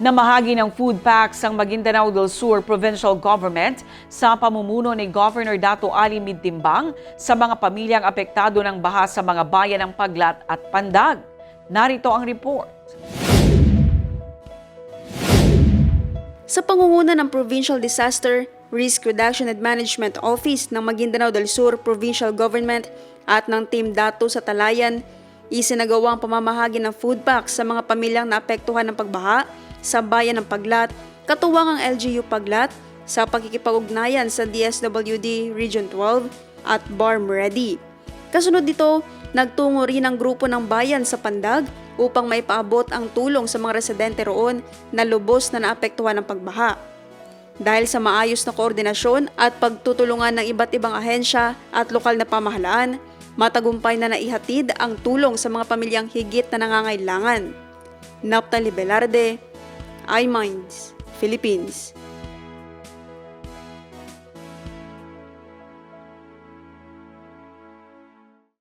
Namahagi ng food packs ang Maguindanao del Sur Provincial Government sa pamumuno ni Governor Dato Ali Midtimbang sa mga pamilyang apektado ng baha sa mga bayan ng Paglat at Pandag. Narito ang report. Sa pangunguna ng Provincial Disaster Risk Reduction and Management Office ng Maguindanao del Sur Provincial Government at ng Team Dato sa Talayan, isinagawa ang pamamahagi ng food packs sa mga pamilyang naapektuhan ng pagbaha sa bayan ng Paglat, katuwang ang LGU Paglat sa pakikipag-ugnayan sa DSWD Region 12 at Barm Ready. Kasunod dito, nagtungo rin ang grupo ng bayan sa Pandag upang maipaabot ang tulong sa mga residente roon na lubos na naapektuhan ng pagbaha. Dahil sa maayos na koordinasyon at pagtutulungan ng iba't ibang ahensya at lokal na pamahalaan, matagumpay na naihatid ang tulong sa mga pamilyang higit na nangangailangan. Naptali Velarde, iMinds, Philippines.